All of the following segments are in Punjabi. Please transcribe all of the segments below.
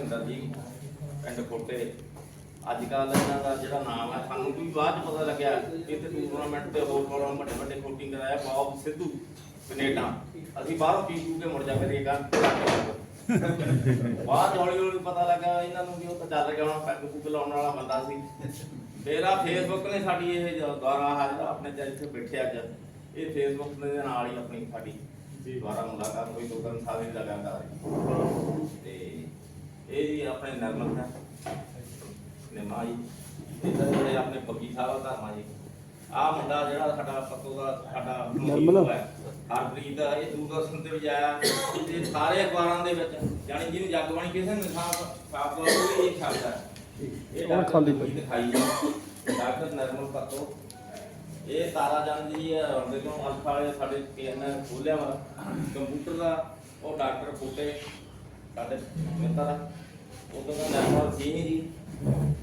ਮਹਿੰਦਰ ਜੀ, ਪਿੰਡ ਕੋਟੇ ਅੱਜ ਕੱਲ ਇਹਨਾਂ ਦਾ ਜਿਹੜਾ ਨਾਮ ਹੈ ਸਾਨੂੰ ਵੀ ਬਾਅਦ ਚ ਪਤਾ ਲੱਗਿਆ ਕਿ ਤੇ ਟੂਰਨਾਮੈਂਟ ਤੇ ਹੋਰ ਹੋਰ ਵੱਡੇ ਵੱਡੇ ਕੋਟਿੰਗ ਕਰਾਇਆ ਬਾਬ ਸਿੱਧੂ ਕੈਨੇਡਾ। ਅਸੀਂ ਬਾਹਰੋਂ ਪੀ ਪੂ ਕੇ ਮੁੜ ਜਾ ਕਰੀਏ ਗਾ ਬਾਅਦ ਹੌਲੀ ਹੌਲੀ ਪਤਾ ਲੱਗਾ, ਇਹਨਾਂ ਨੂੰ ਵੀ ਉਹ ਤਾਂ ਚੱਲ ਗਿਆ ਹੁਣ, ਪੈਗ ਪੁੱਗ ਲਾਉਣ ਵਾਲਾ ਬੰਦਾ ਸੀ। ਮੇਰਾ ਫੇਸਬੁੱਕ ਨੇ ਸਾਡੀ ਇਹ ਦੁਆਰਾ ਹਾਜ਼ਰ ਆਪਣੇ ਚ ਇੱਥੇ ਬੈਠੇ ਅੱਜ। ਇਹ ਫੇਸਬੁੱਕ ਦੇ ਨਾਲ ਹੀ ਆਪਣੀ ਸਾਡੀ ਦੁਆਰਾ ਮੁਲਾਕਾਤ ਹੋਈ, ਦੋ ਤਿੰਨ ਸਾਲ ਦੀ ਲਗਾਤਾਰ। ਤੇ ਇਹ ਜੀ ਆਪਣੇ ਨਰਮਲ ਹੈ। ਨਿਮਾ ਜੀ। ਇੱਧਰ ਜਿਹੜੇ ਆਪਣੇ ਬੱਗੀ ਸਾਹਿਬ ਦਾ ਧਰਮਾ ਜੀ। ਆਹ ਮੁੰਡਾ ਜਿਹੜਾ ਸਾਡਾ ਪੱਤੋ ਦਾ ਸਾਡਾ ਨਿਰਮਲ। ਹੈ। ਹਰਪ੍ਰੀਤ ਦਾ ਇਹ ਦੂਰਦਰਸ਼ਨ ਤੇ ਵੀ ਆਇਆ। ਤੇ ਸਾਰੇ ਅਖਬਾਰਾਂ ਦੇ ਵਿੱਚ ਜਾਣੀ ਜਿਹਨੂੰ ਜਗਬਾਣੀ ਕਿਸੇ ਨੂੰ ਸਾਫ਼ ਸਾਫ਼ ਤੌਰ ਤੇ ਇਹ ਛਾਪਦਾ ਇਹ ਹੁਣ ਖਾਲੀ ਪਈ। ਦਿਖਾਈ ਹੈ ਡਾਕਟਰ ਨਰਮਲ ਪੱਤੋ। ਇਹ ਤਾਰਾ ਜਨ ਜੀ ਦੇਖੋ ਅਲਫਾ ਵਾਲੇ ਸਾਡੇ ਪੀਐਨ ਖੋਲਿਆ ਵਾ। ਕੰਪਿਊਟਰ ਦਾ ਉਹ ਡਾਕਟਰ ਫੂਟੇ। ਸਾਡੇ ਮਿੱਤਰ ਆ। ਉਦੋਂ ਦਾ ਨਰਮਲ ਸੀ ਨਹੀਂ ਜੀ।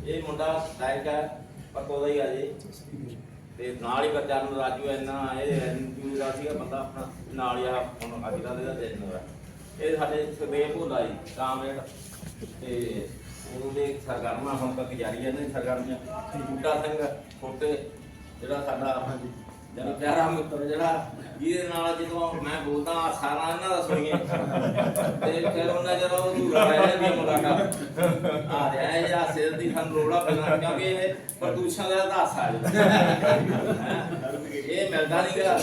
ਇਹ ਮੁੰਡਾ ਲਾਇਕ ਹੈ, ਪਰ ਦਾ ਹੀ ਆ ਜੇ। ਤੇ ਨਾਲ ਹੀ ਬੱਚਾ ਨੂੰ ਰਾਜੂ ਇੰਨਾ, ਇਹ ਐਨਕਿਊ ਦਾ ਸੀਗਾ ਬੰਦਾ ਆਪਣਾ, ਨਾਲ ਹੀ ਆ ਹੁਣ ਅੱਜ ਦਾ ਇਹਦਾ ਦਿਨ ਹੋਇਆ। ਇਹ ਸਾਡੇ ਸਵੇਰ ਭੋਲਾ ਜੀ, ਕਾਮਰੇਡ। ਤੇ ਉਹਨੂੰ ਦੇ ਸਰਗਰਮਾ ਹੁਣ ਤੱਕ ਜਾਰੀ ਹੈ ਨੇ ਸਰਗਰਮੀਆਂ। ਬੂਟਾ ਸਿੰਘ, ਛੋਟੇ, ਜਿਹੜਾ ਸਾਡਾ ਆਪਣਾ ਜਿਹੜਾ ਪਿਆਰਾ ਮਿੱਤਰ ਜਿਹੜਾ ਜਿਹਦੇ ਨਾਲ ਜਦੋਂ ਮੈਂ ਬੋਲਦਾ ਸਾਰਾ ਇਹਨਾਂ ਦਾ ਸੁਣੀਏ। ਤੇ ਫਿਰ ਉਹਨਾਂ ਜਦੋਂ ਉਹ ਦੂਰ ਆਇਆ ਵੀ ਮੁਲਾਕਾਤ ਆ ਰਿਹਾ ਹੈ ਜਾਂ ਸਿਰ ਦੀ ਸਾਨੂੰ ਰੋੜਾ ਪੈਣਾ ਕਿਉਂਕਿ ਇਹ ਪ੍ਰਦੂਸ਼ਣ ਦਾ ਦਾਸ ਆ ਇਹ ਮਿਲਦਾ ਨਹੀਂਗਾ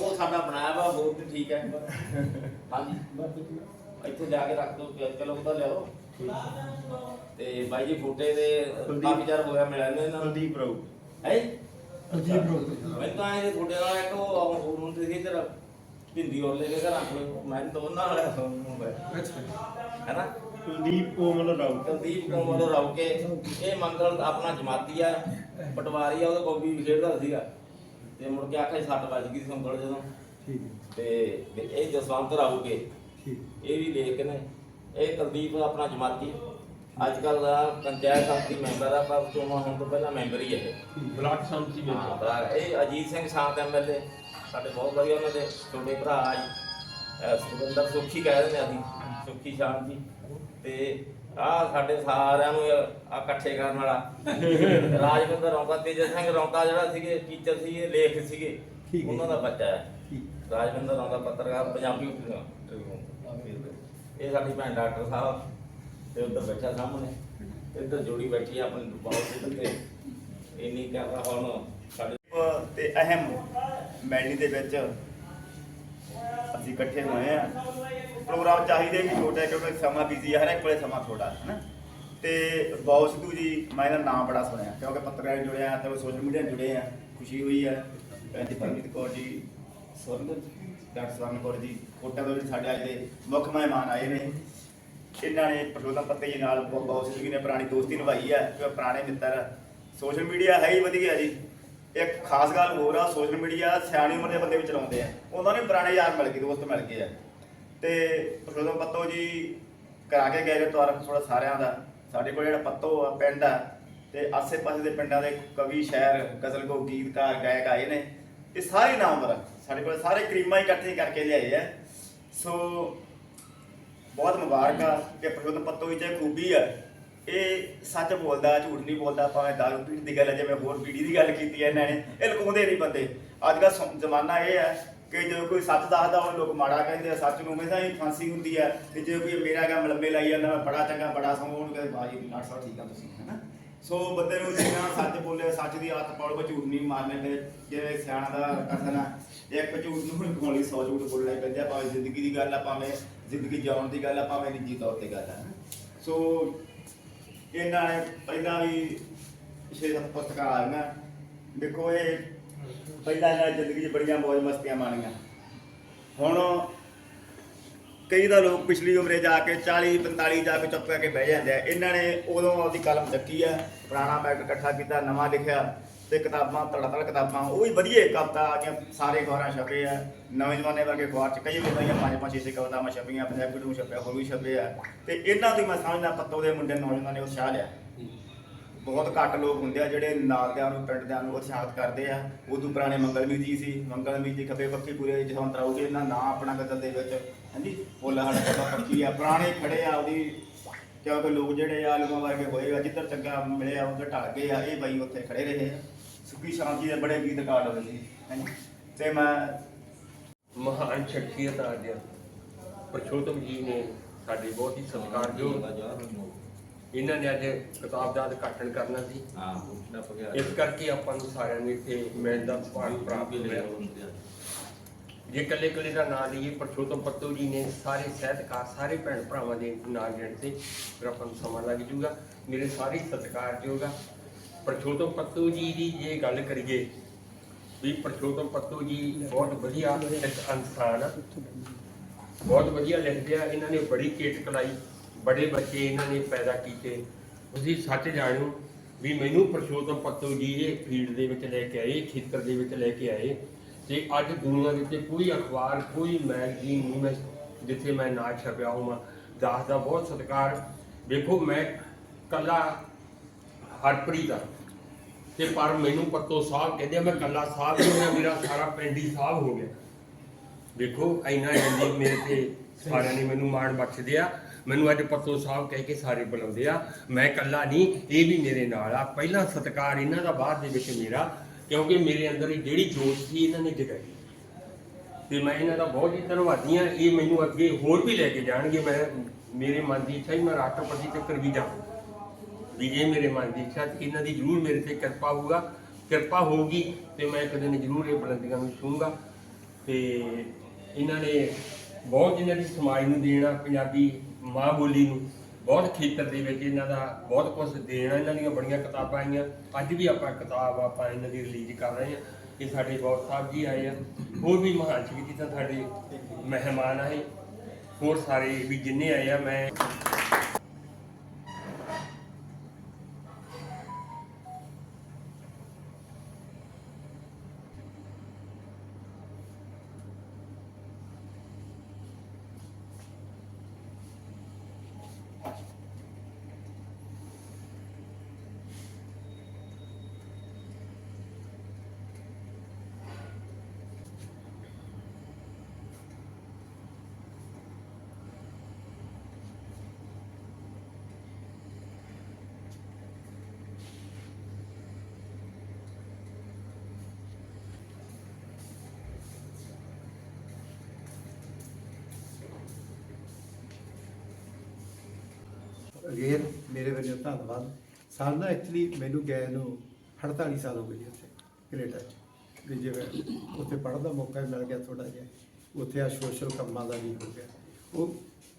ਉਹ ਸਾਡਾ ਬਣਾਇਆ ਵਾ ਹੋਰ ਵੀ ਠੀਕ ਹੈ। ਹਾਂਜੀ। ਇੱਥੇ ਜਾ ਕੇ ਰੱਖ ਦੋ ਚਲੋ ਉਹਦਾ ਲਿਆਓ। ਤੇ ਬਾਈ ਜੀ ਫੋਟੇ ਦੇ ਕਾਫੀ ਚਿਰ ਹੋਇਆ ਮਿਲਿਆ ਇਹਨਾਂ ਨੂੰ। ਕੁਲਦੀਪ ਰਾਉ ਹੈ? ਅਜੀਬ ਰੋ ਮੈਂ ਤਾਂ ਇਹ ਤੁਹਾਡੇ ਨਾਲ ਇੱਕ ਉਹ ਹੋਰ ਹੁੰਦੇ ਸੀ ਤੇਰਾ ਹਿੰਦੀ ਹੋਰ ਲੈ ਕੇ ਘਰਾਂ ਕੋਲ ਮੈਂ ਉਹਨਾਂ ਨਾਲ ਹੁੰਦਾ ਹੈ। ਨਾ ਕੁਲਦੀਪ ਕੋਮਲ ਰਾਉ ਕੁਲਦੀਪ ਕੋਮਲ ਰੌਕੇ ਇਹ ਮੰਗਲ ਆਪਣਾ ਜਮਾਤੀ ਆ ਪਟਵਾਰੀ ਆ ਉਹਦਾ ਗੋਬੀ ਵੀ ਖੇਡਦਾ ਸੀਗਾ। ਤੇ ਮੁੜ ਕੇ ਆਖੇ ਸੱਟ ਵੱਜ ਗਈ ਸੀ ਸੰਗਲ ਜਦੋਂ। ਠੀਕ ਤੇ ਇਹ ਜਸਵੰਤ ਰਾਉਕੇ ਠੀਕ। ਇਹ ਵੀ ਲੇਖ ਨੇ ਇਹ ਕੁਲਦੀਪ ਆਪਣਾ ਜਮਾਤੀ ਅੱਜ ਕੱਲ ਦਾ ਪੰਚਾਇਤ ਸੰਮਤੀ ਮੈਂਬਰ ਆ ਪਰ ਚੋਣਾਂ ਹੋਣ ਤੋਂ ਪਹਿਲਾਂ ਮੈਂਬਰ ਹੀ ਹੈ ਇਹ। ਬਲਾਕ ਸੰਮਤੀ ਹਾਂ, ਭਰਾ, ਇਹ ਅਜੀਤ ਸਿੰਘ ਸ਼ਾਂਤ ਐਮਐਲਏ ਸਾਡੇ ਬਹੁਤ ਵਧੀਆ ਉਹਨਾਂ ਦੇ ਛੋਟੇ ਭਰਾ ਆ ਜੀ। ਸੁਖਿੰਦਰ ਸੁਖੀ ਕਹਿ ਦਿੰਦੇ ਅਸੀਂ ਸੁਖੀ ਸ਼ਾਂਤ ਜੀ। ਤੇ ਆ ਸਾਡੇ ਸਾਰਿਆਂ ਨੂੰ ਆ ਇਕੱਠੇ ਕਰਨ ਵਾਲਾ। ਰਾਜਵਿੰਦਰ ਰੌਂਕਾ ਤੇਜਾ ਸਿੰਘ ਰੌਂਕਾ ਜਿਹੜਾ ਸੀਗੇ ਟੀਚਰ ਸੀ ਇਹ ਲੇਖ ਸੀਗੇ ਠੀਕ ਹੈ। ਉਹਨਾਂ ਦਾ ਬੱਚਾ ਹੈ। ਰਾਜਵਿੰਦਰ ਰੌਂਕਾ ਪੱਤਰਕਾਰ ਪੰਜਾਬੀ ਇਹ ਸਾਡੀ ਭੈਣ ਡਾਕਟਰ ਸਾਹਿਬ। ਤੇ ਉੱਧਰ ਬੈਠਾ ਸਾਹਮਣੇ। ਇੱਧਰ ਜੋੜੀ ਬੈਠੀ ਆ ਆਪਣੀ ਬਹੁਤ ਤੇ ਇੰਨੀ ਕਰਦਾ ਹੁਣ ਸਾਡੇ ਤੇ ਅਹਿਮ ਮੈਲੀ ਦੇ ਵਿੱਚ ਅਸੀਂ ਇਕੱਠੇ ਹੋਏ ਆ। ਪ੍ਰੋਗਰਾਮ ਚਾਹੀਦੇ ਵੀ ਛੋਟਾ ਹੈ ਕਿਉਂਕਿ ਸਮਾਂ ਬਿਜ਼ੀ ਹੈ ਹਰ ਕੋਲੇ ਸਮਾਂ ਥੋੜਾ ਹੈ ਨਾ ਤੇ ਬਾਉ ਸਿੱਧੂ ਜੀ, ਮੈਂ ਇਹਦਾ ਨਾਮ ਬੜਾ ਸੁਣਿਆ, ਕਿਉਂਕਿ ਪੱਤਰਕਾਰ ਜੁੜੇ ਜੁੜਿਆ ਤੇ ਸੋਸ਼ਲ ਮੀਡੀਆ ਜੁੜੇ ਆ, ਖੁਸ਼ੀ ਹੋਈ ਹੈ ਤੇ ਪਰਮੀਤ ਕੌਰ ਜੀ, ਸਵਰਨ, ਡਾਕਟਰ ਸਵਰਨ ਕੌਰ ਜੀ ਕੋਟਾ ਤੋਂ ਵੀ ਸਾਡੇ ਅੱਜ ਦੇ ਮੁੱਖ ਮਹਿਮਾਨ ਆਏ ਨੇ। ਇਹਨਾਂ ਨੇ ਪ੍ਰਸ਼ੋਤਮ ਪੱਤੇ ਜੀ ਨਾਲ ਬਹੁਤ ਬਹੁਤ ਸਿੱਧੂ ਜੀ ਨੇ ਪੁਰਾਣੀ ਦੋਸਤੀ ਨਿਭਾਈ ਹੈ ਕਿ ਪੁਰਾਣੇ ਮਿੱਤਰ ਸੋਸ਼ਲ ਮੀਡੀਆ ਹੈ ਹੀ ਵਧੀਆ ਜੀ। ਇੱਕ ਖਾਸ ਗੱਲ ਹੋਰ ਆ ਸੋਸ਼ਲ ਮੀਡੀਆ ਸਿਆਣੀ ਉਮਰ ਦੇ ਬੰਦੇ ਵੀ ਚਲਾਉਂਦੇ ਆ। ਉਹਨਾਂ ਨੂੰ ਪੁਰਾਣੇ ਯਾਰ ਮਿਲ ਗਏ, ਦੋਸਤ ਮਿਲ ਗਏ ਆ। ਤੇ ਪ੍ਰਸ਼ੋਤਮ ਪੱਤੋ ਜੀ ਕਰਾ ਕੇ ਗਏ ਨੇ ਤੁਹਾਰ ਥੋੜਾ ਸਾਰਿਆਂ ਦਾ। ਸਾਡੇ ਕੋਲ ਜਿਹੜਾ ਪੱਤੋ ਆ, ਪਿੰਡ ਆ, ਤੇ ਆਸੇ-ਪਾਸੇ ਦੇ ਪਿੰਡਾਂ ਦੇ ਕਵੀ, ਸ਼ਾਇਰ ਗਜ਼ਲ ਕੋ ਗੀਤਕਾਰ, ਗਾਇਕ ਆਏ ਨੇ। ਇਹ ਸਾਰੇ ਨਾਮਵਰ ਸਾਡੇ ਕੋਲ ਸਾਰੇ ਕਰੀਮਾਂ ਹੀ ਇਕੱਠੇ ਕਰਕੇ ਲਿਆਏ ਆ। ਸੋ ਬਹੁਤ ਮੁਬਾਰਕ ਆ ਕਿ ਪ੍ਰਸ਼ੋਤਮ ਪੱਤੋ ਵਿੱਚ ਇਹ ਖੂਬੀ ਆ। ਇਹ ਸੱਚ ਬੋਲਦਾ, ਝੂਠ ਨਹੀਂ ਬੋਲਦਾ, ਭਾਵੇਂ ਦਾਰੂ ਪੀਣ ਦੀ ਗੱਲ ਹੈ ਜਿਵੇਂ ਹੋਰ ਪੀੜੀ ਦੀ ਗੱਲ ਕੀਤੀ ਹੈ ਇਹਨਾਂ ਨੇ, ਇਹ ਲੁਕਾਉਂਦੇ ਨਹੀਂ ਬੰਦੇ। ਅੱਜ ਦਾ ਜ਼ਮਾਨਾ ਇਹ ਹੈ ਕਿ ਜਦੋਂ ਕੋਈ ਸੱਚ ਦੱਸਦਾ, ਉਹ ਲੋਕ ਮਾੜਾ ਕਹਿੰਦੇ ਆ, ਸੱਚ ਨੂੰ ਹਮੇਸ਼ਾ ਹੀ ਫਾਂਸੀ ਹੁੰਦੀ ਹੈ ਤੇ ਜੇ ਕੋਈ ਮੇਰਾ ਕੰਮ ਲੰਬੇ ਲਾਈ ਜਾਂਦਾ, ਮੈਂ ਬੜਾ ਚੰਗਾ, ਬੜਾ ਸੌਂ ਉਹਨੂੰ ਬਾਜੀ ਵੀ 800 ਠੀਕ ਆ ਤੁਸੀਂ ਹੈਨਾ? ਸੋ ਬੰਦੇ ਨੂੰ ਜਿੰਨਾ ਸੱਚ ਬੋਲੇ, ਸੱਚ ਦੀ ਆਦਤ ਪਾਉ ਕੋ ਝੂਠ ਨਹੀਂ ਮਾਰਨੇ ਤੇ ਜਿਵੇਂ ਸਿਆਣਾ ਦਾ ਕਥਨ ਆ ਇੱਕ ਝੂਠ ਨੂੰ ਲੁਕਾਉਣ 100 ਝੂਠ ਬੋਲਣਾ ਹੀ ਪੈਂਦਾ ਭਾਵੇਂ ਜ਼ਿੰਦਗੀ ਦੀ ਗੱਲ ਆ, ਭਾਵੇਂ ਜ਼ਿੰਦਗੀ ਜਿਉਣ ਦੀ ਗੱਲ ਆ, ਭਾਵੇਂ ਨਿੱਜੀ ਤੌਰ ਤੇ ਗੱਲ ਆ ਸੋ ਇਹਨਾਂ ਨੇ ਪਹਿਲਾਂ ਵੀ ਛੇ ਸੱਤ ਪੁਸਤਕਾਂ ਆਈਆਂ ਦੇਖੋ ਇਹ ਪਹਿਲਾਂ ਇਹਨਾਂ ਨੇ ਜ਼ਿੰਦਗੀ 'ਚ ਬੜੀਆਂ ਮੌਜ ਮਸਤੀਆਂ ਮਾਣੀਆਂ। ਹੁਣ ਕਈ ਦਾ ਲੋਕ ਪਿਛਲੀ ਉਮਰੇ ਜਾ ਕੇ 40 45 ਜਾ ਕੇ ਚੁੱਪ ਕਰਕੇ ਬਹਿ ਜਾਂਦੇ ਆ। ਇਹਨਾਂ ਨੇ ਉਦੋਂ ਆਪਦੀ ਕਲਮ ਚੱਕੀ ਆ, ਪੁਰਾਣਾ ਮੈਗ ਇਕੱਠਾ ਕੀਤਾ, ਨਵਾਂ ਲਿਖਿਆ। ਤੇ ਕਿਤਾਬਾਂ ਧੜਾ ਧੜ ਕਿਤਾਬਾਂ, ਉਹ ਵੀ ਵਧੀਆ ਕਵਿਤਾ ਆ ਗਈਆਂ ਸਾਰੇ ਅਖਬਾਰਾਂ ਛਪੇ ਆ। ਨਵੇਂ ਜ਼ਮਾਨੇ ਵਰਗੇ ਅਖਬਾਰ ਚ ਕਈ ਵਿਧਾਈਆਂ ਪੰਜ ਪੰਜ ਛੇ ਛੇ ਕਵਿਤਾਵਾਂ ਛਪੀਆਂ ਪੰਜਾਬੀ ਨੂੰ ਛਪਿਆ, ਹੋਰ ਵੀ ਛਪੇ ਆ। ਤੇ ਇਹਨਾਂ ਦੀ ਮੈਂ ਸਮਝਦਾ ਪੱਤੋ ਦੇ ਮੁੰਡੇ ਨੌਜਵਾਨਾਂ ਨੇ ਉਤਸ਼ਾਹ ਲਿਆ। ਬਹੁਤ ਘੱਟ ਲੋਕ ਹੁੰਦੇ ਆ ਜਿਹੜੇ ਨਾਲਦਿਆਂ ਨੂੰ, ਪਿੰਡਦਿਆਂ ਨੂੰ ਉਤਸ਼ਾਹਿਤ ਕਰਦੇ ਆ। ਉਦੋਂ ਪੁਰਾਣੇ ਮੰਗਲਵੀਰ ਜੀ ਸੀ। ਮੰਗਲਵੀਰ ਜੀ ਖੱਬੇ ਪੱਖੀ ਪੂਰੇ ਜਸਵੰਤ ਰਾਉ ਇਹਨਾਂ ਨਾਂ ਆਪਣਾ ਗਜ਼ਲ ਦੇ ਵਿੱਚ, ਹਾਂਜੀ ਬੋਲਾ ਸਾਡਾ ਖੱਬਾ ਪੱਖੀ ਆ, ਪੁਰਾਣੇ ਖੜੇ ਆ, ਉਹਦੀ ਕਿਉਂਕਿ ਲੋਕ ਜਿਹੜੇ ਆ, ਆਲੂਆਂ ਵਰਗੇ ਹੋਏ ਆ, ਜਿੱਧਰ ਚੰਗਾ ਮਿਲਿਆ, ਉਧਰ ਢਲ ਗਏ ਆ, ਇਹ ਬਾਈ ਉੱਥੇ ਖੜੇ ਰਹੇ ਆ। ਸੁੱਕੀ ਸ਼ਾਂਤੀ ਦੇ ਬੜੇ ਗੀਤ ਗਾ ਲਏ ਸੀ। ਤੇ ਮੈਂ ਮਹਾਨ ਸ਼ਖਸੀਅਤ ਆ ਗਿਆ ਪ੍ਰਸ਼ੋਤਮ ਜੀ ਨੇ ਸਾਡੇ ਬਹੁਤ ਹੀ ਸਤਿਕਾਰਯੋਗ ਇਹਨਾਂ ਨੇ ਅੱਜ ਕਿਤਾਬ ਦਾ ਉਦਘਾਟਨ ਕਰਨਾ ਸੀ। ਹਾਂ ਟੱਪ ਗਿਆ ਇਸ ਕਰਕੇ ਆਪਾਂ ਨੂੰ ਸਾਰਿਆਂ ਨੂੰ ਇੱਥੇ ਮਿਲਣ ਦਾ ਸਪਾਨ ਪ੍ਰਾਪਤ ਹੋਇਆ। ਜੇ ਇਕੱਲੇ ਇਕੱਲੇ ਦਾ ਨਾਂ ਲਈਏ ਪ੍ਰਸ਼ੋਤਮ ਪੱਤੂ ਜੀ ਨੇ ਸਾਰੇ ਸਾਹਿਤਕਾਰ ਸਾਰੇ ਭੈਣ ਭਰਾਵਾਂ ਦੇ ਨਾਂ ਲੈਣ ਤੇ ਫਿਰ ਆਪਾਂ ਨੂੰ ਸਮਾਂ ਲੱਗ ਜੂਗਾ। ਮੇਰੇ ਸਾਰੇ ਸਤਿਕਾਰਯੋਗ ਆ। ਪਰਸ਼ੋਤਮ ਪੱਤੂ ਜੀ ਦੀ ਜੇ ਗੱਲ ਕਰੀਏ, ਵੀ ਪਰਸ਼ੋਤਮ ਪੱਤੂ ਜੀ ਬਹੁਤ ਵਧੀਆ ਇੱਕ ਇਨਸਾਨ ਆ। ਬਹੁਤ ਵਧੀਆ ਲਿਖਦੇ ਆ, ਇਹਨਾਂ ਨੇ ਬੜੀ ਕੇਟ ਕਲਾਈ, ਬੜੇ ਬੱਚੇ ਇਹਨਾਂ ਨੇ ਪੈਦਾ ਕੀਤੇ। ਤੁਸੀਂ ਸੱਚ ਜਾਣੋ ਵੀ ਮੈਨੂੰ ਪਰਸ਼ੋਤਮ ਪੱਤੂ ਜੀ ਇਹ ਫੀਲਡ ਦੇ ਵਿੱਚ ਲੈ ਕੇ ਆਏ, ਖੇਤਰ ਦੇ ਵਿੱਚ ਲੈ ਕੇ ਆਏ। ਤੇ ਅੱਜ ਦੁਨੀਆ ਦੇ ਉੱਤੇ ਕੋਈ ਅਖਬਾਰ, ਕੋਈ ਮੈਗਜ਼ੀਨ ਨਹੀਂ ਮੈਂ ਜਿੱਥੇ ਮੈਂ ਨਾ ਛਪਿਆ ਹੋਵਾਂ। ਦਾਸ ਦਾ ਬਹੁਤ ਸਤਿਕਾਰ। ਵੇਖੋ, ਮੈਂ ਕੱਲਾ ਹਰਪ੍ਰੀਤ ਦਾ ਤੇ ਪਰ ਮੈਨੂੰ ਪੱਤੋ ਸਾਹਿਬ ਕਹਿੰਦੇ ਆ, ਮੈਂ ਕੱਲਾ ਸਾਹਿਬ ਨਹੀਂ ਹੋਇਆ ਮੇਰਾ ਸਾਰਾ ਪਿੰਡ ਹੀ ਸਾਹਿਬ ਹੋ ਗਿਆ। ਦੇਖੋ ਇੰਨਾ ਜਲਦੀ ਮੇਰੇ ਤੇ ਸਾਰਿਆਂ ਨੇ ਮੈਨੂੰ ਮਾਣ ਬਖਸ਼ਦੇ ਆ। ਮੈਨੂੰ ਅੱਜ ਪੱਤੋ ਸਾਹਿਬ ਕਹਿ ਕੇ ਸਾਰੇ ਬੁਲਾਉਂਦੇ ਆ ਮੈਂ ਇਕੱਲਾ ਨਹੀਂ ਇਹ ਵੀ ਮੇਰੇ ਨਾਲ ਆ। ਪਹਿਲਾ ਸਤਿਕਾਰ ਇਹਨਾਂ ਦਾ ਬਾਅਦ ਦੇ ਵਿੱਚ ਮੇਰਾ ਕਿਉਂਕਿ ਮੇਰੇ ਅੰਦਰ ਜਿਹੜੀ ਜੋਤ ਸੀ ਇਹਨਾਂ ਨੇ ਜਗਾਈ। ਤੇ ਮੈਂ ਇਹਨਾਂ ਦਾ ਬਹੁਤ ਹੀ ਧੰਨਵਾਦੀ ਆ। ਇਹ ਮੈਨੂੰ ਅੱਗੇ ਹੋਰ ਵੀ ਲੈ ਕੇ ਜਾਣਗੇ ਮੈਂ ਮੇਰੇ ਮਨ ਦੀ ਇੱਛਾ ਹੀ ਮੈਂ ਰਾਸ਼ਟਰਪਤੀ ਤੱਕ ਵੀ ਜਾਵਾਂ। ਵੀ ਇਹ ਮੇਰੇ ਮਨ ਦੀ ਇੱਛਾ ਤੇ ਇਹਨਾਂ ਦੀ ਜ਼ਰੂਰ ਮੇਰੇ ਤੇ ਕਿਰਪਾ ਹੋਊਗਾ, ਕਿਰਪਾ ਹੋਊਗੀ ਤੇ ਮੈਂ ਇੱਕ ਦਿਨ ਜ਼ਰੂਰ ਇਹ ਬੁਲੰਦੀਆਂ ਨੂੰ ਛੂੰਗਾ ਤੇ ਇਹਨਾਂ ਨੇ ਬਹੁਤ ਇਹਨਾਂ ਦੀ ਸਮਾਜ ਨੂੰ ਦੇਣਾ, ਪੰਜਾਬੀ ਮਾਂ ਬੋਲੀ ਨੂੰ ਬਹੁਤ ਖੇਤਰ ਦੇ ਵਿੱਚ ਇਹਨਾਂ ਦਾ ਬਹੁਤ ਕੁਝ ਦੇਣਾ, ਇਹਨਾਂ ਦੀਆਂ ਬੜੀਆਂ ਕਿਤਾਬਾਂ ਆਈਆਂ। ਅੱਜ ਵੀ ਆਪਾਂ ਕਿਤਾਬ ਆਪਾਂ ਇਹਨਾਂ ਦੀ ਰਿਲੀਜ਼ ਕਰ ਰਹੇ ਹਾਂ। ਇਹ ਸਾਡੇ ਬਹੁਤ ਸਾਹਿਬ ਜੀ ਆਏ ਆ। ਹੋਰ ਵੀ ਮਹਾਨ ਸ਼ਖਸੀਅਤਾਂ ਸਾਡੇ ਮਹਿਮਾਨ ਆਏ। ਹੋਰ ਸਾਰੇ ਵੀ ਜਿੰਨੇ ਆਏ ਆ, ਮੈਂ ਅਗੇਨ ਮੇਰੇ ਵੱਲੋਂ ਧੰਨਵਾਦ। ਸਾਨੂੰ ਨਾ ਐਕਚੁਅਲੀ ਮੈਨੂੰ ਗਏ ਨੂੰ 48 ਸਾਲ ਹੋ ਗਏ ਜੀ ਉੱਥੇ, ਕੈਨੇਡਾ 'ਚ। ਵੀ ਜਿਵੇਂ ਉੱਥੇ ਪੜ੍ਹਨ ਦਾ ਮੌਕਾ ਮਿਲ ਗਿਆ ਥੋੜਾ ਜਿਹਾ, ਉੱਥੇ ਆ ਸੋਸ਼ਲ ਕੰਮਾਂ ਦਾ ਵੀ ਹੋ ਗਿਆ। ਉਹ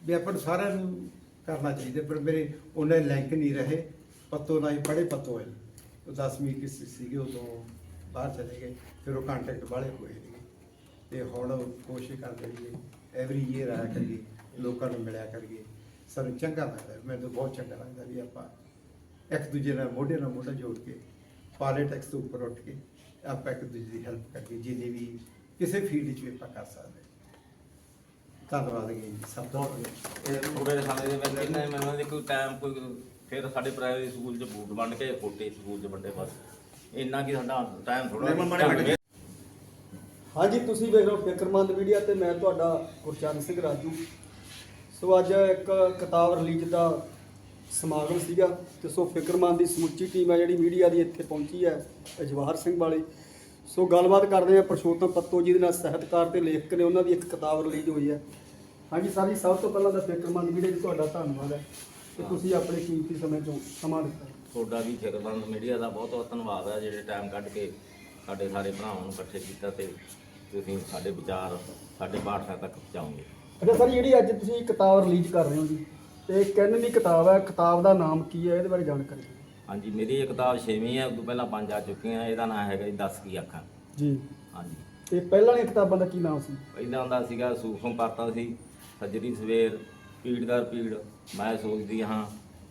ਵੀ ਆਪਾਂ ਨੂੰ ਸਾਰਿਆਂ ਨੂੰ ਕਰਨਾ ਚਾਹੀਦਾ, ਪਰ ਮੇਰੇ ਉਹਨੇ ਲਿੰਕ ਨਹੀਂ ਰਹੇ, ਪੱਤੋ ਨਾ ਹੀ ਪੜ੍ਹੇ, ਪੱਤੋ ਹੈ ਉਹ 10ਵੀਂ ਕਿਸ ਸੀਗੇ, ਉਦੋਂ ਬਾਹਰ ਚਲੇ ਗਏ, ਫਿਰ ਉਹ ਕੰਟੈਕਟ ਵਾਲੇ ਹੋਏ ਨਹੀਂ ਤੇ ਹੁਣ ਕੋਸ਼ਿਸ਼ ਕਰਦੇ ਰਹੀਏ ਐਵਰੀ ਈਅਰ ਆਇਆ ਕਰੀਏ, ਲੋਕਾਂ ਨੂੰ ਮਿਲਿਆ ਕਰੀਏ। ਸਾਨੂੰ ਚੰਗਾ ਲੱਗਦਾ ਹੈ, ਮੈਨੂੰ ਬਹੁਤ ਚੰਗਾ ਲੱਗਦਾ ਵੀ ਆਪਾਂ ਇੱਕ ਦੂਜੇ ਨਾਲ ਮੋਢੇ ਨਾਲ ਮੋਢਾ ਜੋੜ ਕੇ ਪੋਲਿਟਿਕਸ ਤੋਂ ਉੱਪਰ ਉੱਠ ਕੇ ਆਪਾਂ ਇੱਕ ਦੂਜੇ ਦੀ ਹੈਲਪ ਕਰਕੇ ਜਿੰਨੇ ਵੀ ਕਿਸੇ ਫੀਲਡ 'ਚ ਵੀ ਆਪਾਂ ਕਰ ਸਕਦੇ। ਧੰਨਵਾਦ ਜੀ ਸਭ ਦਾ। ਇਹ ਥੋੜੇ ਸਮੇਂ ਦੇ ਵਿੱਚ ਇਹਨਾਂ ਨੇ ਮੈਨੂੰ ਦੇ ਕੋਈ ਟਾਈਮ ਕੋਈ ਫਿਰ ਸਾਡੇ ਪ੍ਰਾਇਮਰੀ ਸਕੂਲ 'ਚ ਬੂਟ ਵੰਡ ਕੇ ਕੋਟੇ ਸਕੂਲ 'ਚ ਵੰਡੇ ਬਸ। ਇੰਨਾ ਕੀ ਸਾਡਾ ਟਾਈਮ ਥੋੜਾ। ਹਾਂਜੀ ਤੁਸੀਂ ਵੇਖ ਰਹੇ ਹੋ ਫਿਕਰਮੰਦ ਮੀਡੀਆ ਤੇ ਮੈਂ ਤੁਹਾਡਾ ਗੁਰਚਰਨ ਸਿੰਘ ਰਾਜੂ। ਸੋ ਅੱਜ ਇੱਕ ਕਿਤਾਬ ਰਿਲੀਜ਼ ਦਾ ਸਮਾਗਮ ਸੀਗਾ ਤੇ ਸੋ ਫਿਕਰਮੰਦ ਦੀ ਸਮੁੱਚੀ ਟੀਮ ਹੈ ਜਿਹੜੀ ਮੀਡੀਆ ਦੀ ਇੱਥੇ ਪਹੁੰਚੀ ਹੈ ਜਵਾਹਰ ਸਿੰਘ ਵਾਲੇ। ਸੋ ਗੱਲਬਾਤ ਕਰਦੇ ਆ ਪ੍ਰਸ਼ੋਤਮ ਪੱਤੋ ਜੀ ਦੇ ਨਾਲ, ਸਾਹਿਤਕਾਰ ਤੇ ਲੇਖਕ ਨੇ, ਉਹਨਾਂ ਦੀ ਇੱਕ ਕਿਤਾਬ ਰਿਲੀਜ਼ ਹੋਈ ਹੈ। ਹਾਂਜੀ, ਸਾਰੀ ਸਭ ਤੋਂ ਪਹਿਲਾਂ ਤਾਂ ਫਿਕਰਮੰਦ ਮੀਡੀਆ ਜੀ, ਤੁਹਾਡਾ ਧੰਨਵਾਦ ਹੈ ਕਿ ਤੁਸੀਂ ਆਪਣੇ ਕੀਮਤੀ ਸਮੇਂ ਤੋਂ ਸਮਾਂ ਦਿੱਤਾ। ਤੁਹਾਡਾ ਵੀ ਫਿਕਰਮੰਦ ਮੀਡੀਆ ਦਾ ਬਹੁਤ ਬਹੁਤ ਧੰਨਵਾਦ ਹੈ, ਜਿਹੜੇ ਟਾਈਮ ਕੱਢ ਕੇ ਸਾਡੇ ਸਾਰੇ ਭਰਾਵਾਂ ਨੂੰ ਇਕੱਠੇ ਕੀਤਾ ਤੇ ਤੁਸੀਂ ਸਾਡੇ ਵਿਚਾਰ, ਸਾਡੇ ਪਾਠਕਾਂ ਤੱਕ ਪਹੁੰਚਾਓਗੇ। ਅੱਛਾ ਸਰ ਜਿਹੜੀ ਅੱਜ ਤੁਸੀਂ ਕਿਤਾਬ ਰਿਲੀਜ਼ ਕਰ ਰਹੇ ਹੋ ਜੀ ਤੇ ਕਿੰਨ ਦੀ ਕਿਤਾਬ ਹੈ ਕਿਤਾਬ ਦਾ ਨਾਮ ਕੀ ਹੈ ਇਹਦੇ ਬਾਰੇ ਜਾਣਕਾਰੀ ਦਿਓ। ਹਾਂਜੀ ਮੇਰੀ ਇਹ ਕਿਤਾਬ ਛੇਵੀਂ ਹੈ ਉਦੋਂ ਪਹਿਲਾਂ ਪੰਜ ਆ ਚੁੱਕੀਆਂ ਇਹਦਾ ਨਾਮ ਹੈਗਾ ਜੀ 10 ਕੀ ਅੱਖਾਂ ਜੀ। ਹਾਂਜੀ। ਤੇ ਪਹਿਲਾਂ ਵਾਲੀਆਂ ਕਿਤਾਬਾਂ ਦਾ ਕੀ ਨਾਮ ਸੀ? ਪਹਿਲਾਂ ਹੁੰਦਾ ਸੀਗਾ ਸੂਖਮ ਪਰਤਾ ਸੀ ਸੱਜਰੀ ਸਵੇਰ ਪੀੜ ਦਰ ਪੀੜ ਮੈਂ ਸੋਚਦੀ ਹਾਂ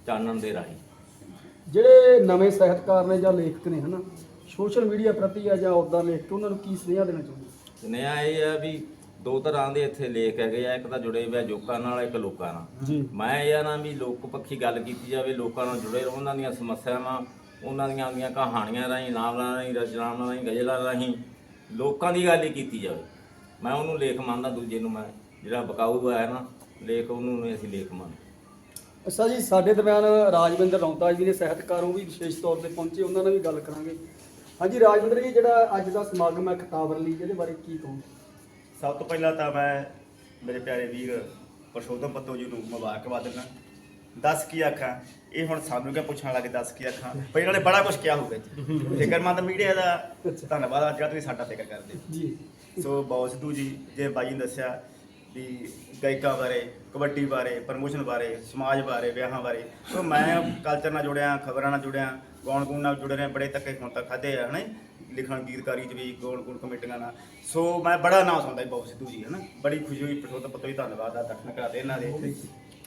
ਚਾਨਣ ਦੇ ਰਾਹੀਂ। ਜਿਹੜੇ ਨਵੇਂ ਸਾਹਿਤਕਾਰ ਨੇ ਜਾਂ ਲੇਖਕ ਨੇ ਹਨਾ ਸੋਸ਼ਲ ਮੀਡੀਆ ਪ੍ਰਤੀ ਜਾਂ ਜਾਂ ਉਦਾਂ ਲੇਖ ਕੇ ਉਹਨਾਂ ਨੂੰ ਕੀ ਸੁਨੇਹਾ ਦੇਣਾ ਚਾਹੁੰਦੇ ਸੁਨੇਹਾ ਇਹ ਹੈ ਵੀ ਦੋ ਤਰ੍ਹਾਂ ਦੇ ਇੱਥੇ ਲੇਖ ਹੈਗੇ ਆ ਇੱਕ ਤਾਂ ਜੁੜੇ ਹੋਏ ਆ ਲੋਕਾਂ ਨਾਲ ਇੱਕ ਲੋਕਾਂ ਨਾਲ। ਮੈਂ ਇਹ ਨਾ ਵੀ ਲੋਕ ਪੱਖੀ ਗੱਲ ਕੀਤੀ ਜਾਵੇ ਲੋਕਾਂ ਨਾਲ ਜੁੜੇ ਰਹੋ ਉਹਨਾਂ ਦੀਆਂ ਸਮੱਸਿਆਵਾਂ ਉਹਨਾਂ ਦੀਆਂ ਆਉਂਦੀਆਂ ਕਹਾਣੀਆਂ ਰਾਹੀਂ ਨਾਵਲਾਂ ਰਾਹੀਂ ਰਚਨਾਵਾਂ ਰਾਹੀਂ ਗਜ਼ਲਾਂ ਰਾਹੀਂ ਲੋਕਾਂ ਦੀ ਗੱਲ ਹੀ ਕੀਤੀ ਜਾਵੇ। ਮੈਂ ਉਹਨੂੰ ਲੇਖ ਮੰਨਦਾ ਦੂਜੇ ਨੂੰ ਮੈਂ ਜਿਹੜਾ ਬਕਾਊ ਹੈ ਨਾ ਲੇਖ ਉਹਨੂੰ ਅਸੀਂ ਲੇਖ ਮੰਨ ਅੱਛਾ ਜੀ ਸਾਡੇ ਦਰਮਿਆਨ ਰਾਜਵਿੰਦਰ ਰੌਂਤਾ ਜੀ ਨੇ ਸਾਹਿਤਕਾਰ ਉਹ ਵੀ ਵਿਸ਼ੇਸ਼ ਤੌਰ ਤੇ ਪਹੁੰਚੇ ਉਹਨਾਂ ਨਾਲ ਵੀ ਗੱਲ ਕਰਾਂਗੇ। ਹਾਂਜੀ ਰਾਜਵਿੰਦਰ ਜੀ ਜਿਹੜਾ ਅੱਜ ਦਾ ਸਮਾਗਮ ਹੈ ਕਿਤਾਬ ਰਿਲੀਜ਼ ਇਹਦੇ ਬਾਰੇ ਕੀ ਕਹੋਗੇ? ਸਭ ਤੋਂ ਪਹਿਲਾਂ ਤਾਂ ਮੈਂ ਮੇਰੇ ਪਿਆਰੇ ਵੀਰ ਪਰਸ਼ੋਤਮ ਪੱਤੋ ਜੀ ਨੂੰ ਮੁਬਾਰਕਬਾਦ ਦਿੰਦਾ। ਦੱਸ ਕੀ ਆਖਾਂ? ਇਹ ਹੁਣ ਸਾਨੂੰ ਕਿਆ ਪੁੱਛਣ ਲੱਗੇ ਦੱਸ ਕੀ ਆਖਾਂ? ਪਰ ਇਹਨਾਂ ਨੇ ਬੜਾ ਕੁਝ ਕਿਹਾ ਜੀ ਫਿਕਰਮੰਦ ਮੀਡੀਆ ਦਾ ਧੰਨਵਾਦ ਆ ਜਿਹੜਾ ਤੁਸੀਂ ਸਾਡਾ ਫਿਕਰ ਕਰਦੇ। ਜੀ। ਸੋ ਬਹੁਤ ਸਿੱਧੂ ਜੀ ਜੇ ਬਾਈ ਨੇ ਦੱਸਿਆ ਵੀ ਗਾਇਕਾਂ ਬਾਰੇ ਕਬੱਡੀ ਬਾਰੇ ਪ੍ਰਮੋਸ਼ਨ ਬਾਰੇ ਸਮਾਜ ਬਾਰੇ ਵਿਆਹਾਂ ਬਾਰੇ ਸੋ ਮੈਂ ਕਲਚਰ ਨਾਲ ਜੁੜਿਆ ਖਬਰਾਂ ਨਾਲ ਜੁੜਿਆ ਗਾਉਣ ਗੂਣ ਨਾਲ ਜੁੜੇ ਰਿਹਾ ਬੜੇ ਧੱਕੇ ਹੁਣ ਤੱਕ ਖਾਦੇ ਆ ਹਨਾ। ਲਿਖਣ ਗੀਤਕਾਰੀ ਚ ਵੀ ਗਾਉਣ ਗੂਣ ਕਮੇਟੀਆਂ ਨਾਲ। ਸੋ ਮੈਂ ਬੜਾ ਨਾਮ ਸੁਣਦਾ ਜੀ ਬਹੁਤ ਸਿੱਧੂ ਜੀ ਹਨਾ? ਬੜੀ ਖੁਸ਼ੀ ਹੋਈ ਪਟੋਤ ਪਤੋ ਹੀ ਧੰਨਵਾਦ ਆ ਦਰਸ਼ਨ ਕਰਾਤੇ ਇਹਨਾਂ ਦੇ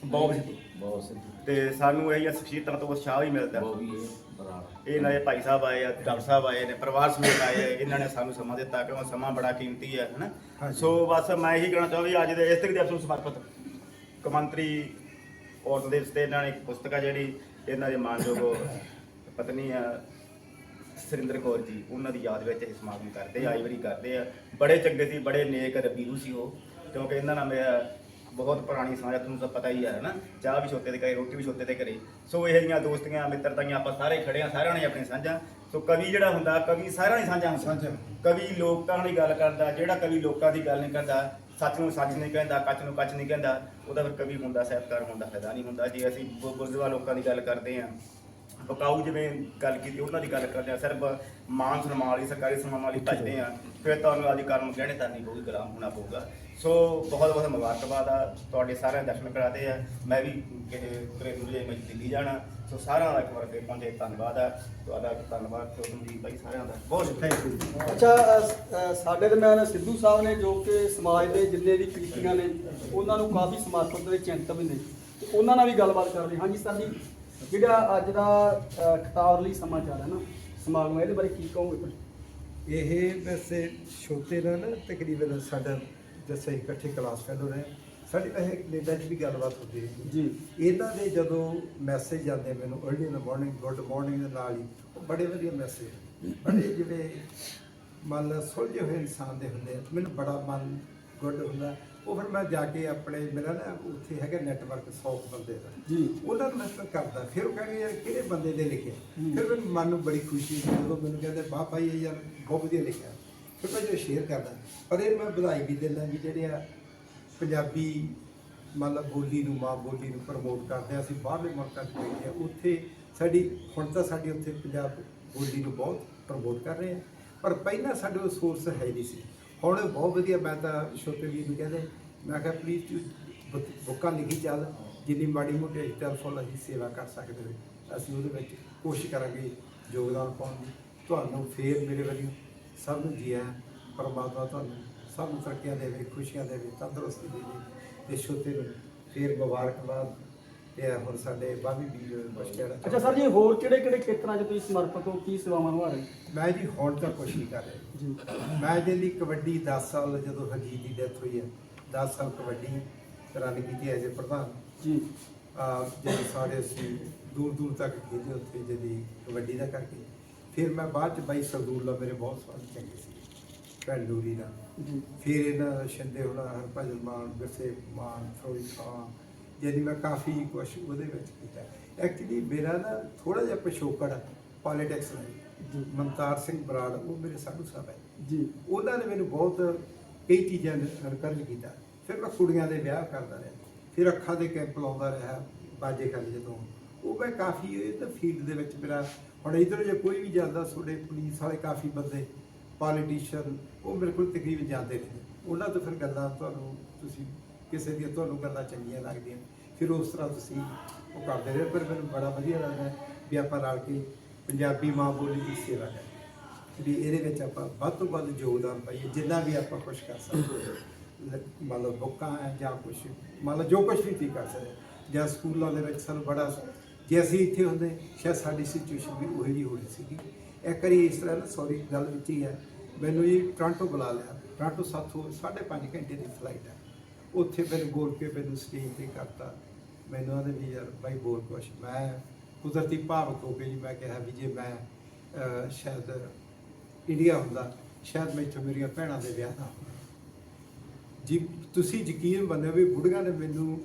ਬਹੁਤ ਸਿੱਧੂ। ਬਹੁਤ ਸਿੱਧੂ। ਤੇ ਸਾਨੂੰ ਇਹ ਸ਼ਖਸੀਅਤਾਂ ਤੋਂ ਉਤਸ਼ਾਹ ਹੀ ਮਿਲਦਾ। ਵੀ ਇਹ ਨਾਲੇ ਭਾਈ ਸਾਹਿਬ ਆਏ ਆ ਡਾਕਟਰ ਸਾਹਿਬ ਆਏ ਨੇ ਪਰਿਵਾਰ ਸਮੇਤ ਆਏ ਆ ਇਹਨਾਂ ਨੇ ਸਾਨੂੰ ਸਮਾਂ ਦਿੱਤਾ ਕਿਉਂਕਿ ਸਮਾਂ ਬੜਾ ਕੀਮਤੀ ਹੈ ਹਨਾ। ਸੋ ਬਸ ਮੈਂ ਇਹੀ ਕਹਿਣਾ ਚਾਹੁੰਦਾ ਵੀ ਅੱਜ ਦੇ ਇਸ ਤਰੀਕੇ ਦੇ ਅਫਸਰ ਨੂੰ ਸਮਰਪਿਤ ਕਮੰਤਰੀ ਔਰਤ ਦਿਵਸ ਤੇ ਇਹਨਾਂ ਨੇ ਇੱਕ ਪੁਸਤਕ ਆ ਜਿਹੜੀ ਇਹਨਾਂ ਦੇ ਮਾਨਯੋਗ ਪਤਨੀ ਆ ਸਰਿੰਦਰ ਕੌਰ ਜੀ ਉਹਨਾਂ ਦੀ ਯਾਦ ਵਿੱਚ ਇਹ ਸਮਾਗਮ ਕਰਦੇ ਆ ਆਈ ਵਾਰੀ ਕਰਦੇ ਆ। ਬੜੇ ਚੰਗੇ ਸੀ ਬੜੇ ਨੇਕ ਰਬੀਰੂ ਸੀ ਉਹ ਕਿਉਂਕਿ ਇਹਨਾਂ ਨਾਲ ਮੇਰਾ ਬਹੁਤ ਪੁਰਾਣੀ ਸਾਂਝ ਆ, ਤੁਹਾਨੂੰ ਤਾਂ ਪਤਾ ਹੀ ਹੈ ਨਾ ਚਾਹ ਵੀ ਛੋਟੇ ਦੇ ਘਰੇ ਰੋਟੀ ਵੀ ਛੋਟੇ ਦੇ ਘਰੇ। ਸੋ ਇਹ ਜਿਹੀਆਂ ਦੋਸਤੀਆਂ ਮਿੱਤਰਤਾਈਆਂ ਆਪਾਂ ਸਾਰੇ ਖੜੇ ਆ ਸਾਰਿਆਂ ਨੇ ਆਪਣੀ ਸਾਂਝਾਂ। ਸੋ ਕਵੀ ਜਿਹੜਾ ਹੁੰਦਾ ਕਵੀ ਸਾਰਿਆਂ ਦੀ ਸਾਂਝਾਂ ਸਾਂਝਾਂ। ਕਵੀ ਲੋਕਾਂ ਦੀ ਗੱਲ ਕਰਦਾ ਜਿਹੜਾ ਕਵੀ ਲੋਕਾਂ ਦੀ ਗੱਲ ਨਹੀਂ ਕਰਦਾ ਸੱਚ ਨੂੰ ਸੱਚ ਨਹੀਂ ਕਹਿੰਦਾ ਕੱਚ ਨੂੰ ਕੱਚ ਨਹੀਂ ਕਹਿੰਦਾ ਉਹਦਾ ਫਿਰ ਕਵੀ ਹੁੰਦਾ ਸਾਹਿਤਕਾਰ ਹੁੰਦਾ ਫਾਇਦਾ ਨਹੀਂ ਹੁੰਦਾ। ਜੇ ਅਸੀਂ ਬੁਰਜ਼ਵਾ ਲੋਕਾਂ ਦੀ ਗੱਲ ਕਰਦੇ ਹਾਂ ਬਕਾਊ ਜਿਵੇਂ ਗੱਲ ਕੀਤੀ, ਉਹਨਾਂ ਦੀ ਗੱਲ ਕਰਦੇ ਆ, ਸਿਰਫ ਮਾਨ ਸਨਮਾਨ ਵਾਲੀ, ਸਰਕਾਰੀ ਸਨਮਾਨ ਵਾਲੀ ਭੱਜਦੇ ਆ, ਫਿਰ ਤੁਹਾਨੂੰ ਆਦੀ ਕਰਮ ਗਹਿਣੇ ਤਰਨੀ ਪਊਗੀ, ਗੁਲਾਮ ਹੋਣਾ ਪਊਗਾ। ਸੋ ਬਹੁਤ ਬਹੁਤ ਮੁਬਾਰਕਬਾਦ ਆ, ਤੁਹਾਡੇ ਸਾਰਿਆਂ ਦੇ ਦਰਸ਼ਨ ਕਰਾਤੇ ਆ। ਮੈਂ ਵੀ ਘਰੇਲੂ ਜੇ ਮੈਂ ਦਿੱਲੀ ਜਾਣਾ ਸੋ ਸਾਰਿਆਂ ਦਾ ਇੱਕ ਵਾਰ ਫਿਰ ਪਹੁੰਚੇ, ਧੰਨਵਾਦ ਆ, ਤੁਹਾਡਾ ਧੰਨਵਾਦ ਚੋਦਨ ਭਾਈ ਸਾਰਿਆਂ ਦਾ। ਬਹੁਤ ਥੈਂਕ ਯੂ ਅੱਛਾ ਸਾਡੇ ਦਰਮਿਆਨ ਸਿੱਧੂ ਸਾਹਿਬ ਨੇ ਜੋ ਕਿ ਸਮਾਜ ਦੇ ਜਿੰਨੇ ਵੀ ਕ੍ਰਿਤੀਆਂ ਨੇ, ਉਹਨਾਂ ਨੂੰ ਕਾਫੀ ਸਮਰਪਿਤ ਦੇ ਚਿੰਤ ਨੇ। ਉਹਨਾਂ ਨਾਲ ਵੀ ਗੱਲਬਾਤ ਕਰਦੇ ਹਾਂਜੀ, ਸਰ ਜੀ। ਜਿਹੜਾ ਅੱਜ ਦਾ ਅ, ਖਿਤਾਬ ਲਈ ਸਮਾਚਾਰ ਹੈ ਨਾ ਸਮਾਗਮ ਇਹਦੇ ਬਾਰੇ ਕੀ ਕਹੋਗੇ ਇਹ ਵੈਸੇ ਛੋਟੇ ਨਾਲ ਨਾ ਤਕਰੀਬਨ ਸਾਡਾ ਜਿਵੇਂ ਇਕੱਠੇ ਕਲਾਸ ਫੈਲੋ ਰਹੇ ਸਾਡੀ ਇਹ ਕੈਨੇਡਾ 'ਚ ਵੀ ਗੱਲਬਾਤ ਹੁੰਦੀ ਹੈ ਜੀ। ਇਹਨਾਂ ਦੇ ਜਦੋਂ ਮੈਸੇਜ ਜਾਂਦੇ ਮੈਨੂੰ early in morning good morning ਦੇ ਨਾਲ ਹੀ ਉਹ ਬੜੇ ਵਧੀਆ ਮੈਸੇਜ ਬੜੇ ਜਿਵੇਂ ਮੰਨ ਲਾ ਸੁਲਝੇ ਹੋਏ ਇਨਸਾਨ ਦੇ ਹੁੰਦੇ ਆ। ਮੈਨੂੰ ਬੜਾ ਮਨ ਗੁੱਡ ਹੁੰਦਾ। ਉਹ ਫਿਰ ਮੈਂ ਜਾ ਕੇ ਆਪਣੇ ਮੇਰਾ ਨਾ ਉੱਥੇ ਹੈਗਾ ਨੈਟਵਰਕ 100 ਬੰਦੇ ਦਾ। ਜੀ। ਉਹਨਾਂ ਨੂੰ ਮੈਂ ਕਰਦਾ। ਫਿਰ ਉਹ ਕਹਿੰਦੇ ਯਾਰ ਕਿਹੜੇ ਬੰਦੇ ਨੇ ਲਿਖਿਆ। ਫਿਰ ਮੈਨੂੰ ਮਨ ਨੂੰ ਬੜੀ ਖੁਸ਼ੀ ਹੋਈ ਜਦੋਂ ਮੈਨੂੰ ਕਹਿੰਦੇ ਵਾਹ ਭਾਈ ਇਹ ਯਾਰ ਬਹੁਤ ਵਧੀਆ ਲਿਖਿਆ। ਫਿਰ ਮੈਂ ਜੋ ਸ਼ੇਅਰ ਕਰਦਾ ਪਰ ਇਹ ਮੈਂ ਵਧਾਈ ਵੀ ਦਿੰਦਾ ਵੀ ਜਿਹੜੇ ਆ ਪੰਜਾਬੀ ਮਤਲਬ ਬੋਲੀ ਨੂੰ ਮਾਂ ਬੋਲੀ ਨੂੰ ਪ੍ਰਮੋਟ ਕਰਦੇ ਆ ਅਸੀਂ ਬਾਹਰਲੇ ਮੁਲਕਾਂ 'ਚ ਬੈਠੇ ਆ ਉੱਥੇ ਸਾਡੀ ਹੁਣ ਤਾਂ ਸਾਡੀ ਉੱਥੇ ਪੰਜਾਬ ਬੋਲੀ ਨੂੰ ਬਹੁਤ ਪ੍ਰਮੋਟ ਕਰ ਰਹੇ ਆ। ਪਰ ਪਹਿਲਾਂ ਸਾਡੇ ਕੋਲ ਸੋਰਸ ਹੈ ਨਹੀਂ ਸੀ। ਹੁਣ ਬਹੁਤ ਵਧੀਆ ਮੈਂ ਤਾਂ ਛੋਟੇ ਵੀਰ ਨੂੰ ਕਹਿੰਦੇ ਮੈਂ ਕਿਹਾ ਪਲੀਜ਼ ਤੂੰ ਬੁੱਕਾਂ ਲਿਖੀ ਚੱਲ ਜਿੰਨੀ ਮਾੜੀ ਮੋਟੀ ਅਸੀਂ ਤਰਫੋਂ ਅਸੀਂ ਸੇਵਾ ਕਰ ਸਕਦੇ ਹਾਂ। ਅਸੀਂ ਉਹਦੇ ਵਿੱਚ ਕੋਸ਼ਿਸ਼ ਕਰਾਂਗੇ ਯੋਗਦਾਨ ਪਾਉਣ ਦੀ। ਤੁਹਾਨੂੰ ਫੇਰ ਮੇਰੇ ਵੱਲੋਂ ਸਭ ਨੂੰ ਜੀ ਆਇਆਂ ਪਰਮਾਤਮਾ ਤੁਹਾਨੂੰ ਸਭ ਨੂੰ ਤਰੱਕੀਆਂ ਦੇਵੇ ਖੁਸ਼ੀਆਂ ਦੇਵੇ ਤੰਦਰੁਸਤੀ ਦੇਵੇ ਤੇ ਛੋਟੇ ਨੂੰ ਫੇਰ ਮੁਬਾਰਕਬਾਦ ਤੇ ਇਹ ਹੁਣ ਸਾਡੇ ਬਾਬੀ ਵੀ ਬਸ਼ਕੜਾ ਅੱਛਾ ਸਰ ਜੀ ਹੋਰ ਕਿਹੜੇ ਕਿਹੜੇ ਖੇਤਰਾਂ 'ਚ ਤੁਸੀਂ ਸਮਰਪਿਤ ਹੋ? ਕੀ ਸੇਵਾਵਾਂ ਨਿਭਾ ਰਹੇ? ਮੈਂ ਜੀ ਹੁਣ ਤਾਂ ਕੁਛ ਨਹੀਂ ਕਰ ਰਿਹਾ। ਜੀ। ਮੈਂ ਜਿਹੜੀ ਕਬੱਡੀ 10 ਸਾਲ ਜਦੋਂ ਹਰਜੀਤ ਦੀ ਡੈਥ ਹੋਈ ਹੈ 10 ਸਾਲ ਕਬੱਡੀ ਰਨ ਕੀਤੀ ਐਜ਼ ਅ ਪ੍ਰਧਾਨ। ਜੀ। ਆ ਜਿਹੜੇ ਸਾਰੇ ਅਸੀਂ ਦੂਰ ਦੂਰ ਤੱਕ ਖੇਡੇ ਉੱਥੇ ਜਿਹੜੀ ਕਬੱਡੀ ਦਾ ਕਰਕੇ। ਫਿਰ ਮੈਂ ਬਾਅਦ ਚ ਬਾਈ ਸਰਦੂਲਾ ਮੇਰੇ ਬਹੁਤ ਸਾਲ ਚੰਗੇ ਸੀ ਭੈਣ ਡੂਰੀ ਦਾ ਫਿਰ ਇਹਨਾਂ ਸ਼ਿੰਦੇ ਹੋਣਾ ਹਰਭਜਨ ਮਾਨ ਵਿਰਸੇ ਮਾਨ ਫਰੋਜ਼ ਖਾਨ ਜਿਹਦੀ ਮੈਂ ਕਾਫੀ ਕੁਛ ਉਹਦੇ ਵਿੱਚ ਕੀਤਾ। ਐਕਚੁਅਲੀ ਮੇਰਾ ਨਾ ਥੋੜਾ ਜਿਹਾ ਪਿਛੋਕੜ ਪੋਲਿਟਿਕਸ ਨਾਲ ਜੀ। ਮਮਤਾਰ ਸਿੰਘ ਬਰਾੜ ਉਹ ਮੇਰੇ ਸਾਧੂ ਸਾਹਿਬ ਹੈ। ਜੀ। ਉਹਨਾਂ ਨੇ ਮੈਨੂੰ ਬਹੁਤ ਕਈ ਚੀਜ਼ਾਂ ਅਨਕਰਜ ਕੀਤਾ। ਫਿਰ ਮੈਂ ਕੁੜੀਆਂ ਦੇ ਵਿਆਹ ਕਰਦਾ ਰਿਹਾ। ਫਿਰ ਅੱਖਾਂ ਦੇ ਕੈਂਪ ਲਾਉਂਦਾ ਰਿਹਾ ਬਾਜੇ ਖਾਲੀ ਜਦੋਂ। ਉਹ ਮੈਂ ਕਾਫੀ ਇਹ ਤਾਂ ਫੀਲਡ ਦੇ ਵਿੱਚ ਮੇਰਾ ਹੁਣ ਇਧਰ ਜੇ ਕੋਈ ਵੀ ਜਾਂਦਾ ਤੁਹਾਡੇ ਪੁਲਿਸ ਵਾਲੇ ਕਾਫੀ ਬੰਦੇ ਪੋਲੀਟੀਸ਼ੀਅਨ ਉਹ ਮੇਰੇ ਕੋਲ ਤਕਰੀਬਨ ਜਾਂਦੇ ਨੇ। ਉਹਨਾਂ ਤੋਂ ਫਿਰ ਗੱਲਾਂ ਤੁਹਾਨੂੰ ਤੁਸੀਂ ਕਿਸੇ ਦੀਆਂ ਤੁਹਾਨੂੰ ਗੱਲਾਂ ਚੰਗੀਆਂ ਲੱਗਦੀਆਂ ਫਿਰ ਉਸ ਤਰ੍ਹਾਂ ਤੁਸੀਂ ਉਹ ਕਰਦੇ ਰਹੇ ਪਰ ਮੈਨੂੰ ਬੜਾ ਵਧੀਆ ਲੱਗਦਾ ਵੀ ਆਪਾਂ ਰਲ ਕੇ ਪੰਜਾਬੀ ਮਾਂ ਬੋਲੀ ਦੀ ਸੇਵਾ ਕਰੀਏ। ਵੀ ਇਹਦੇ ਵਿੱਚ ਆਪਾਂ ਵੱਧ ਤੋਂ ਵੱਧ ਯੋਗਦਾਨ ਪਾਈਏ, ਜਿੰਨਾ ਵੀ ਆਪਾਂ ਕੁਝ ਕਰ ਸਕਦੇ ਹਾਂ। ਮੰਨ ਲਓ ਬੁੱਕਾਂ ਹੈ ਜਾਂ ਕੁਝ ਮੰਨ ਲਓ ਜੋ ਕੁਝ ਵੀ ਤੁਸੀਂ ਕਰ ਸਕਦੇ ਜਾਂ ਸਕੂਲਾਂ ਦੇ ਵਿੱਚ ਸਾਨੂੰ ਬੜਾ ਜੇ ਅਸੀਂ ਇੱਥੇ ਹੁੰਦੇ, ਸ਼ਾਇਦ ਸਾਡੀ ਸਿਚੁਏਸ਼ਨ ਵੀ ਉਹੀ ਜਿਹੀ ਹੋਣੀ ਸੀਗੀ। ਇੱਕ ਵਾਰੀ ਇਸ ਤਰ੍ਹਾਂ ਨਾ ਸੌਰੀ ਗੱਲ ਵਿੱਚ ਹੀ ਹੈ। ਮੈਨੂੰ ਜੀ ਟੋਰਾਂਟੋ ਬੁਲਾ ਲਿਆ। ਟੋਰਾਂਟੋ ਸਾਥੋਂ 5.5 ਘੰਟੇ ਦੀ ਫਲਾਈਟ ਹੈ। ਉੱਥੇ ਫਿਰ ਬੋਲ ਕੇ ਮੈਨੂੰ ਸਟੇਜ ਤੇ ਕਰਤਾ। ਮੈਨੂੰ ਆਦੇ ਵੀ ਯਾਰ ਬਾਈ ਬੋਲ ਕੁਛ ਮੈਂ ਕੁਦਰਤੀ ਭਾਵਕ ਹੋ ਕੇ ਜੀ ਮੈਂ ਕਿਹਾ ਵੀ ਜੇ ਮੈਂ ਸ਼ਾਇਦ ਇੰਡੀਆ ਹੁੰਦਾ, ਸ਼ਾਇਦ ਮੈਂ ਇੱਥੋਂ ਮੇਰੀਆਂ ਭੈਣਾਂ ਦੇ ਵਿਆਹ ਦਾ ਹੁੰਦਾ ਜੀ, ਤੁਸੀਂ ਯਕੀਨ ਮੰਨੋ ਵੀ ਬੁੜੀਆਂ ਨੇ ਮੈਨੂੰ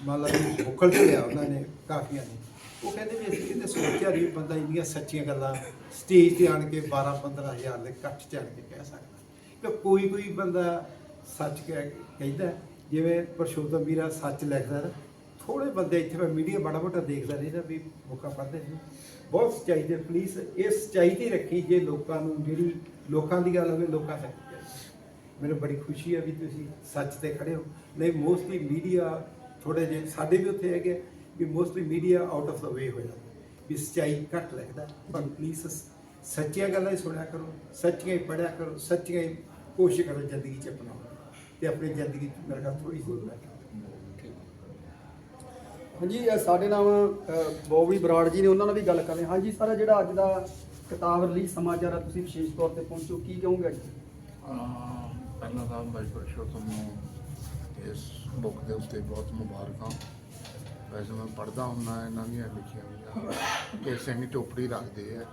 ਮੰਨ ਲਾ ਵੀ ਬੁੱਕਲ ਲਿਆ ਉਹਨਾਂ ਨੇ ਕਾਫੀਆਂ ਨੇ। ਉਹ ਕਹਿੰਦੇ ਵੀ ਅਸੀਂ ਕਿਤੇ ਸੋਚਿਆ ਨਹੀਂ ਬੰਦਾ ਇੰਨੀਆਂ ਸੱਚੀਆਂ ਗੱਲਾਂ ਸਟੇਜ ਤੇ ਆਣ ਕੇ 12 15 ਹਜ਼ਾਰ ਦੇ ਇਕੱਠ ਚ ਆਣ ਕੇ ਕਹਿ ਸਕਦਾ। ਕਿ ਕੋਈ ਕੋਈ ਬੰਦਾ ਸੱਚ ਕਹਿ, ਕਹਿੰਦਾ, ਜਿਵੇਂ ਪਰਸ਼ੋਤਮ ਵੀਰਾ ਸੱਚ ਲਿਖਦਾ ਨਾ ਥੋੜੇ ਬੰਦੇ ਇੱਥੇ ਮੈਂ ਮੀਡੀਆ ਬੜਾ ਮੋਟਾ ਦੇਖਦਾ ਰਹਿੰਦਾ ਵੀ ਬੁੱਕਾਂ ਪੜ੍ਹਦੇ ਨੇ। ਬਹੁਤ ਸੱਚਾਈ ਦੇ ਪੁਲਿਸ ਇਹ ਸੱਚਾਈ ਤੇ ਰੱਖੀ ਜੇ ਲੋਕਾਂ ਨੂੰ ਜਿਹੜੀ ਲੋਕਾਂ ਦੀ ਗੱਲ ਹੋਵੇ, ਲੋਕਾਂ ਤੱਕ ਮੈਨੂੰ ਬੜੀ ਖੁਸ਼ੀ ਹੈ ਵੀ ਤੁਸੀਂ ਸੱਚ ਤੇ ਖੜੇ ਹੋ। ਨਹੀਂ ਮੋਸਟਲੀ ਮੀਡੀਆ ਥੋੜੇ ਜਿਹੇ ਸਾਡੇ ਵੀ ਉੱਥੇ ਹੈਗੇ ਵੀ mostly media out of the way ਹੋ ਜਾਂਦਾ ਵੀ ਸੱਚਾਈ ਘੱਟ ਲੱਗਦਾ। ਪਰ ਪਲੀਜ਼ ਸੱਚੀਆਂ ਗੱਲਾਂ ਹੀ ਸੁਣਿਆ ਕਰੋ, ਸੱਚੀਆਂ ਹੀ ਪੜ੍ਹਿਆ ਕਰੋ, ਸੱਚੀਆਂ ਹੀ ਕੋਸ਼ਿਸ਼ ਕਰੋ ਜ਼ਿੰਦਗੀ 'ਚ ਅਪਣਾਓ ਤੇ ਆਪਣੀ ਜ਼ਿੰਦਗੀ 'ਚ ਮੇਰੇ ਖਿਆਲ ਥੋੜੀ ਜ਼ਰੂਰ ਹੈ ਹਾਂਜੀ ਇਹ ਸਾਡੇ ਨਾਲ ਅ, ਬੋਬੀ ਬਰਾੜ ਜੀ ਨੇ ਉਹਨਾਂ ਨਾਲ ਵੀ ਗੱਲ ਕਰ ਰਹੇ ਹਾਂਜੀ ਸਰ ਜਿਹੜਾ ਅੱਜ ਦਾ ਕਿਤਾਬ ਰਿਲੀਜ਼ ਸਮਾਚਾਰ ਆ ਤੁਸੀਂ ਵਿਸ਼ੇਸ਼ ਤੌਰ ਤੇ ਪਹੁੰਚੋ ਕੀ ਕਹੋਗੇ ਅੱਜ? ਅਹ ਪਹਿਲਾਂ ਤਾਂ ਬਾਈ ਪਰਸ਼ੋਤਮ ਨੂੰ ਇਸ ਬੁੱਕ ਦੇ ਉੱਤੇ ਬਹੁਤ ਮੁਬਾਰਕਾਂ। ਵੈਸੇ ਮੈਂ ਪੜ੍ਹਦਾ ਹੁੰਦਾ ਇਹਨਾਂ ਦੀਆਂ ਲਿਖੀਆਂ ਹੋਈਆਂ। ਕਿ ਸਿੰਘ ਚੋਪੜੀ ਰੱਖਦੇ ਆ।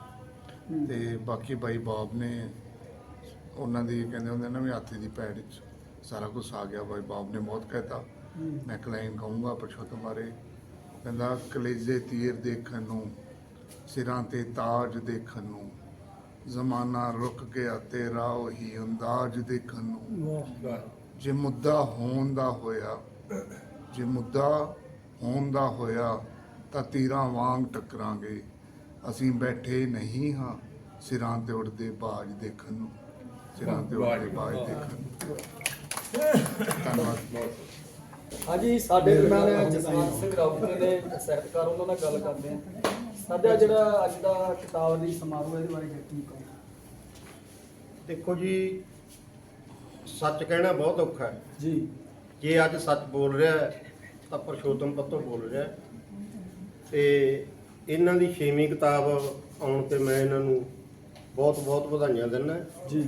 ਤੇ ਬਾਕੀ ਬਾਈ ਬਾਬ ਨੇ ਉਹਨਾਂ ਦੀ ਕਹਿੰਦੇ ਹੁੰਦੇ ਨਾ ਵੀ ਹਾਥੀ ਦੀ ਪੈੜ ਵਿੱਚ ਸਾਰਾ ਕੁਝ ਆ ਗਿਆ। ਬਾਈ ਬਾਬ ਨੇ ਬਹੁਤ ਕਹਿਤਾ। ਮੈਂ ਕਲਾਈਨ ਕਹੂੰਗਾ ਪਰਸ਼ੋਤਮ ਬਾਰੇ। ਕਹਿੰਦਾ, ਕਲੇਜੇ ਤੀਰ ਦੇਖਣ ਨੂੰ, ਸਿਰਾਂ ਤੇ ਤਾਜ ਦੇਖਣ ਨੂੰ, ਜ਼ਮਾਨਾ ਰੁਕ ਗਿਆ ਤੇਰਾ ਉਹੀ ਅੰਦਾਜ਼ ਦੇਖਣ ਨੂੰ। ਜੇ ਮੁੱਦਾ ਹੋਣ ਦਾ ਹੋਇਆ, ਜੇ ਮੁੱਦਾ ਹੋਣ ਦਾ ਹੋਇਆ, ਤਾਂ ਤੀਰਾਂ ਵਾਂਗ ਟਕਰਾਂਗੇ। ਅਸੀਂ ਬੈਠੇ ਨਹੀਂ ਹਾਂ ਸਿਰਾਂ ਤੇ ਉੱਡਦੇ ਬਾਜ ਦੇਖਣ ਨੂੰ। ਸਿਰਾਂ ਤੇ ਉੱਡਦੇ ਬਾਜ ਦੇਖਣ ਨੂੰ। ਧੰਨਵਾਦ। ਹਾਂਜੀ ਸਾਡੇ ਦਰਮਿਆਨ ਜਸਵੰਤ ਸਿੰਘ ਰਾਉਤ ਜੀ ਨੇ ਸਾਹਿਤਕਾਰ ਉਹਨਾਂ ਨਾਲ ਗੱਲ ਕਰਦੇ ਆ ਸਾਡਾ ਜਿਹੜਾ ਅੱਜ ਦਾ ਕਿਤਾਬ ਰਿਲੀਜ਼ ਸਮਾਰੋਹ ਇਹਦੇ ਬਾਰੇ ਕੀ ਕਹੋਗੇ? ਦੇਖੋ ਜੀ ਸੱਚ ਕਹਿਣਾ ਬਹੁਤ ਔਖਾ ਹੈ। ਜੀ। ਜੇ ਅੱਜ ਸੱਚ ਬੋਲ ਰਿਹਾ ਹੈ, ਤਾਂ ਪਰਸ਼ੋਤਮ ਪੱਤੋ ਬੋਲ ਰਿਹਾ ਹੈ। ਤੇ ਇਹਨਾਂ ਦੀ ਛੇਵੀਂ ਕਿਤਾਬ ਆਉਣ ਤੇ ਮੈਂ ਇਹਨਾਂ ਨੂੰ ਬਹੁਤ ਬਹੁਤ ਵਧਾਈਆਂ ਦਿੰਦਾ ਜੀ।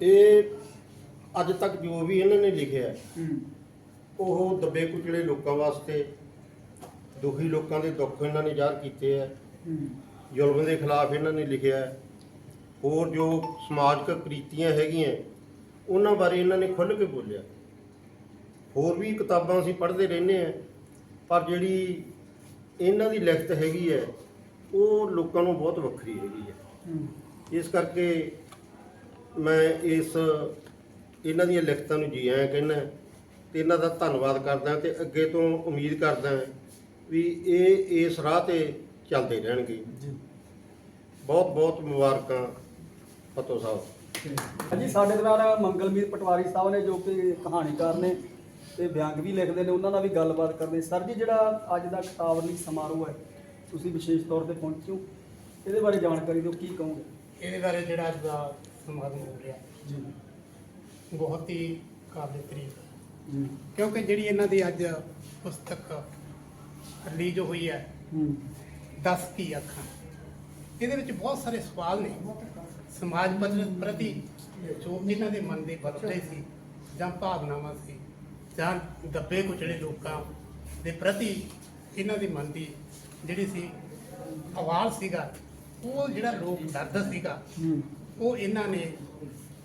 ਇਹ ਅੱਜ ਤੱਕ ਜੋ ਵੀ ਇਹਨਾਂ ਨੇ ਲਿਖਿਆ ਉਹ ਦੱਬੇ ਕੁਚਲੇ ਲੋਕਾਂ ਵਾਸਤੇ, ਦੁਖੀ ਲੋਕਾਂ ਦੇ ਦੁੱਖ ਇਹਨਾਂ ਨੇ ਜ਼ਾਹਰ ਕੀਤੇ ਹੈ ਜ਼ੁਲਮ ਦੇ ਖਿਲਾਫ ਇਹਨਾਂ ਨੇ ਲਿਖਿਆ ਹੈ। ਹੋਰ ਜੋ ਸਮਾਜਿਕ ਕ੍ਰਿਤੀਆਂ ਹੈਗੀਆਂ, ਉਹਨਾਂ ਬਾਰੇ ਇਹਨਾਂ ਨੇ ਖੁੱਲ੍ਹ ਕੇ ਬੋਲਿਆ। ਹੋਰ ਵੀ ਕਿਤਾਬਾਂ ਅਸੀਂ ਪੜ੍ਹਦੇ ਰਹਿੰਦੇ ਆ ਪਰ ਜਿਹੜੀ ਇਹਨਾਂ ਦੀ ਲਿਖਤ ਹੈਗੀ ਹੈ, ਉਹ ਲੋਕਾਂ ਨੂੰ ਬਹੁਤ ਵੱਖਰੀ ਹੈਗੀ ਹੈ। ਇਸ ਕਰਕੇ ਮੈਂ ਇਸ, ਇਹਨਾਂ ਦੀਆਂ ਲਿਖਤਾਂ ਨੂੰ ਜੀ ਆਇਆਂ ਕਹਿੰਦਾ ਤੇ ਇਹਨਾਂ ਦਾ ਧੰਨਵਾਦ ਕਰਦਾ ਤੇ ਅੱਗੇ ਤੋਂ ਉਮੀਦ ਕਰਦਾ ਵੀ ਇਹ ਇਸ ਰਾਹ ਤੇ ਚੱਲਦੇ ਰਹਿਣਗੇ। ਜੀ। ਬਹੁਤ ਬਹੁਤ ਮੁਬਾਰਕਾਂ ਫਤੋ ਸਾਹਿਬ। ਹਾਂਜੀ ਸਾਡੇ ਦਰਮਿਆਨ ਮੰਗਲਮੀਤ ਪਟਵਾਰੀ ਸਾਹਿਬ ਨੇ ਜੋ ਕਿ ਕਹਾਣੀਕਾਰ ਨੇ ਤੇ ਵਿਅੰਗ ਵੀ ਲਿਖਦੇ ਨੇ ਉਹਨਾਂ ਨਾਲ ਵੀ ਗੱਲਬਾਤ ਕਰਦੇ ਸਰ ਜੀ ਜਿਹੜਾ ਅੱਜ ਦਾ ਕਿਤਾਬ ਰਿਲੀਜ਼ ਸਮਾਰੋਹ ਹੈ ਤੁਸੀਂ ਵਿਸ਼ੇਸ਼ ਤੌਰ ਤੇ ਪਹੁੰਚੇ ਹੋ। ਇਹਦੇ ਬਾਰੇ ਜਾਣਕਾਰੀ ਦਿਓ ਕੀ ਕਹੋਗੇ? ਇਹਦੇ ਬਾਰੇ ਜਿਹੜਾ ਅੱਜ ਦਾ ਸਮਾਗਮ ਹੋ ਰਿਹਾ ਜੀ। ਬਹੁਤ ਹੀ ਕਾਬਿਲ ਤਾਰੀਫ ਜੀ ਕਿਉਂਕਿ ਜਿਹੜੀ ਇਹਨਾਂ ਦੀ ਅੱਜ ਪੁਸਤਕ ਰਿਲੀਜ਼ ਹੋਈ ਹੈ 10 ਕੀ ਅੱਖਾਂ। ਇਹਦੇ ਵਿੱਚ ਬਹੁਤ ਸਾਰੇ ਸਵਾਲ ਨੇ। ਸਮਾਜ ਪ੍ਰਤੀ ਜੋ ਇਹਨਾਂ ਦੇ ਮਨ ਦੇ ਬਦਲੇ ਸੀ ਜਾਂ ਭਾਵਨਾਵਾਂ ਸੀ ਜਾਂ ਦੱਬੇ ਕੁਚਲੇ ਲੋਕਾਂ ਦੇ ਪ੍ਰਤੀ ਇਹਨਾਂ ਦੇ ਮਨ ਦੀ ਜਿਹੜੀ ਸੀ ਆਵਾਜ਼ ਸੀਗਾ ਉਹ ਜਿਹੜਾ ਲੋਕ ਦਰਦ ਸੀਗਾ ਉਹ ਇਹਨਾਂ ਨੇ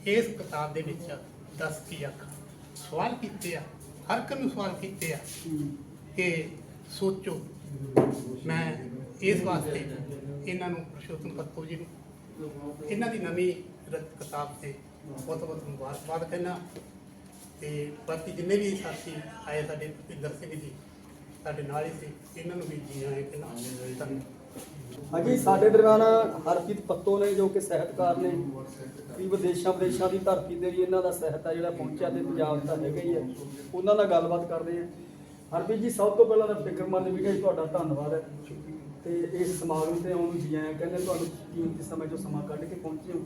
ਇਸ ਕਿਤਾਬ ਦੇ ਵਿੱਚ ਦੱਸ ਕੀ ਅੱਖਾਂ ਸਵਾਲ ਕੀਤੇ ਆ, ਹਰ ਇੱਕ ਨੂੰ ਸਵਾਲ ਕੀਤੇ ਆ ਕਿ ਸੋਚੋ, ਮੈਂ ਇਸ ਵਾਸਤੇ ਇਹਨਾਂ ਨੂੰ ਪ੍ਰਸ਼ੋਤਮ ਪੱਤੋ ਜੀ ਨੂੰ, ਇਹਨਾਂ ਦੀ ਨਵੀਂ ਰਚ ਕਿਤਾਬ ਤੇ ਬਹੁਤ ਬਹੁਤ ਮੁਬਾਰਕਬਾਦ ਕਹਿਣਾ ਤੇ ਬਾਕੀ ਜਿੰਨੇ ਵੀ ਸਾਥੀ ਆਏ ਸਾਡੇ ਭੁਪਿੰਦਰ ਸਿੰਘ ਜੀ, ਸਾਡੇ ਨਾਲ ਹੀ ਸੀ, ਇਹਨਾਂ ਨੂੰ ਵੀ ਜੀ ਆਏ ਕਹਿਣਾ ਧੰਨਵਾਦ। ਹਾਂਜੀ, ਸਾਡੇ ਦਰਮਿਆਨ ਹਰਪ੍ਰੀਤ ਪੱਤੋ ਨੇ ਜੋ ਕਿ ਸਾਹਿਤਕਾਰ ਨੇ ਵੀ ਵਿਦੇਸ਼ਾਂ ਵਿਦੇਸ਼ਾਂ ਦੀ ਧਰਤੀ ਤੇ ਵੀ ਇਹਨਾਂ ਦਾ ਸਾਹਿਤ ਆ ਜਿਹੜਾ ਪਹੁੰਚਿਆ ਤੇ ਪੰਜਾਬ ਦਾ ਹੈਗਾ ਹੀ ਹੈ ਉਹਨਾਂ ਨਾਲ ਗੱਲਬਾਤ ਕਰਦੇ ਹਾਂ ਹਰਪ੍ਰੀਤ ਜੀ, ਸਭ ਤੋਂ ਪਹਿਲਾਂ ਤਾਂ ਫਿਕਰਮੰਦ ਵੀਡੀਓ ਜੀ ਤੁਹਾਡਾ ਧੰਨਵਾਦ ਹੈ ਤੇ ਇਸ ਸਮਾਗਮ ਤੇ ਆਉਣ ਨੂੰ ਜੀ ਆਇਆਂ ਕਹਿੰਦੇ ਤੁਹਾਨੂੰ ਕੀਮਤੀ ਸਮੇਂ ਚੋਂ ਸਮਾਂ ਕੱਢ ਕੇ ਪਹੁੰਚੇ ਹੋ।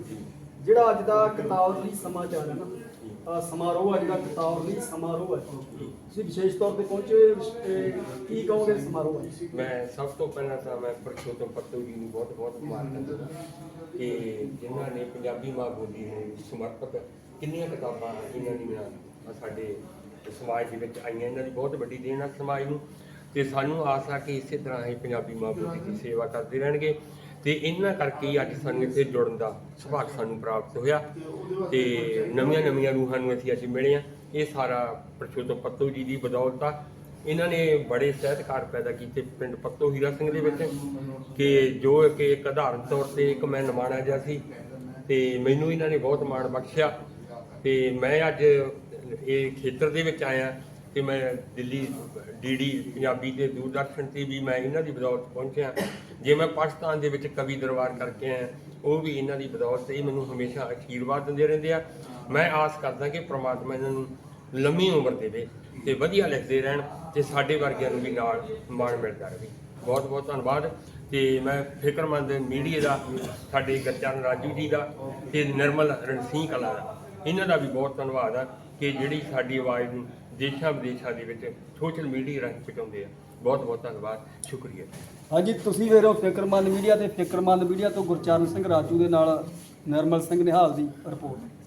ਜਿਹੜਾ ਅੱਜ ਦਾ ਕਿਤਾਬ ਲਈ ਸਮਾਚਾਰ ਹੈ ਨਾ ਸਮਾਰੋਹ ਅੱਜ ਦਾ ਕਿਤਾਬ ਲਈ ਸਮਾਰੋਹ ਹੈ ਤੁਸੀਂ ਵਿਸ਼ੇਸ਼ ਤੌਰ ਤੇ ਪਹੁੰਚੇ ਹੋਏ, ਕੀ ਕਹੋਗੇ ਸਮਾਰੋਹ ਬਾਰੇ ਮੈਂ ਸਭ ਤੋਂ ਪਹਿਲਾਂ ਤਾਂ ਮੈਂ ਪਰਸ਼ੋਤਮ ਪੱਤੂ ਜੀ ਨੂੰ ਬਹੁਤ ਬਹੁਤ ਮੁਬਾਰਕਾਂ ਦਿੰਦਾ ਕਿ ਜਿਨ੍ਹਾਂ ਨੇ ਪੰਜਾਬੀ ਮਾਂ ਬੋਲੀ ਨੂੰ ਸਮਰਪਿਤ ਕਿੰਨੀਆਂ ਕਿਤਾਬਾਂ ਇਹਨਾਂ ਦੀਆਂ ਆਹ ਸਾਡੇ ਸਮਾਜ ਦੇ ਵਿੱਚ ਆਈਆਂ। ਇਹਨਾਂ ਦੀ ਬਹੁਤ ਵੱਡੀ ਦੇਣ ਆ ਸਮਾਜ ਨੂੰ। ਤੇ ਸਾਨੂੰ ਆਸ ਆ ਕਿ ਇਸੇ ਤਰ੍ਹਾਂ ਹੀ ਪੰਜਾਬੀ ਮਾਂ ਬੋਲੀ ਦੀ ਸੇਵਾ ਕਰਦੇ ਰਹਿਣਗੇ। ਤੇ ਇਹਨਾਂ ਕਰਕੇ ਹੀ ਅੱਜ ਸਾਨੂੰ ਇੱਥੇ ਜੁੜਨ ਦਾ ਸੁਭਾਗ ਸਾਨੂੰ ਪ੍ਰਾਪਤ ਹੋਇਆ ਤੇ ਨਵੀਆਂ ਨਵੀਆਂ ਰੂਹਾਂ ਨੂੰ ਅਸੀਂ ਅੱਜ ਮਿਲੇ ਆ ਇਹ ਸਾਰਾ ਪ੍ਰਸ਼ੋਤਮ ਪੱਤੋ ਜੀ ਦੀ ਬਦੌਲਤ ਆ। ਇਹਨਾਂ ਨੇ ਬੜੇ ਸਹਿਤਕਾਰ ਪੈਦਾ ਕੀਤੇ ਪਿੰਡ ਪੱਤੋ ਹੀਰਾ ਸਿੰਘ ਦੇ ਵਿੱਚ ਕਿ ਜੋ ਕਿ ਇੱਕ ਆਧਾਰਨ ਤੌਰ ਤੇ ਇੱਕ ਮੈਂ ਨਿਮਾਣਾ ਜਿਹਾ ਸੀ ਤੇ ਮੈਨੂੰ ਇਹਨਾਂ ਨੇ ਬਹੁਤ ਮਾਣ ਬਖਸ਼ਿਆ ਤੇ ਮੈਂ ਅੱਜ ਇਹ ਖੇਤਰ ਦੇ ਵਿੱਚ ਆਇਆ ਤੇ ਮੈਂ ਦਿੱਲੀ ਡੀਡੀ ਪੰਜਾਬੀ ਦੇ ਦੂਰਦਰਸ਼ਨ ਤੇ ਵੀ ਮੈਂ ਇਹਨਾਂ ਦੀ ਬਦੌਲਤ ਪਹੁੰਚਿਆ। ਜੇ ਮੈਂ ਪਾਕਿਸਤਾਨ ਦੇ ਵਿੱਚ ਕਵੀ ਦਰਬਾਰ ਕਰਕੇ ਆਇਆ, ਉਹ ਵੀ ਇਹਨਾਂ ਦੀ ਬਦੌਲਤ ਇਹ ਮੈਨੂੰ ਹਮੇਸ਼ਾ ਆਸ਼ੀਰਵਾਦ ਦਿੰਦੇ ਰਹਿੰਦੇ ਆ। ਮੈਂ ਆਸ ਕਰਦਾ ਕਿ ਪ੍ਰਮਾਤਮਾ ਇਹਨਾਂ ਨੂੰ ਲੰਮੀ ਉਮਰ ਦੇਵੇ ਤੇ ਵਧੀਆ ਲਿਖਦੇ ਰਹਿਣ ਤੇ ਸਾਡੇ ਵਰਗਿਆਂ ਨੂੰ ਵੀ ਨਾਲ ਮਾਣ ਮਿਲਦਾ ਰਹੇ। ਬਹੁਤ ਬਹੁਤ ਧੰਨਵਾਦ ਤੇ ਮੈਂ ਫਿਕਰਮੰਦ ਮੀਡੀਆ ਦਾ, ਸਾਡੇ ਗਰਚਰਨ ਰਾਜੂ ਜੀ ਦਾ ਤੇ ਨਿਰਮਲ ਰਣਸੀਂਹ ਕਲਾ ਦਾ। ਇਹਨਾਂ ਦਾ ਵੀ ਬਹੁਤ ਧੰਨਵਾਦ ਆ ਕਿ ਜਿਹੜੀ ਸਾਡੀ ਆਵਾਜ਼ ਨੂੰ ਦੇਸ਼ਾਂ ਵਿਦੇਸ਼ਾਂ ਦੇ ਵਿੱਚ ਸੋਸ਼ਲ ਮੀਡੀਆ ਰਾਹੀਂ ਪਹੁੰਚਾਉਂਦੇ ਆ। ਬਹੁਤ ਬਹੁਤ ਧੰਨਵਾਦ, ਸ਼ੁਕਰੀਆ। ਹਾਂਜੀ, ਤੁਸੀਂ ਵੇਖ ਰਹੇ ਹੋ ਫਿਕਰਮੰਦ ਮੀਡੀਆ ਤੇ ਫਿਕਰਮੰਦ ਮੀਡੀਆ ਤੋਂ ਗੁਰਚਰਨ ਸਿੰਘ ਰਾਜੂ ਦੇ ਨਾਲ ਨਿਰਮਲ ਸਿੰਘ ਨਿਹਾਲ ਦੀ ਰਿਪੋਰਟ।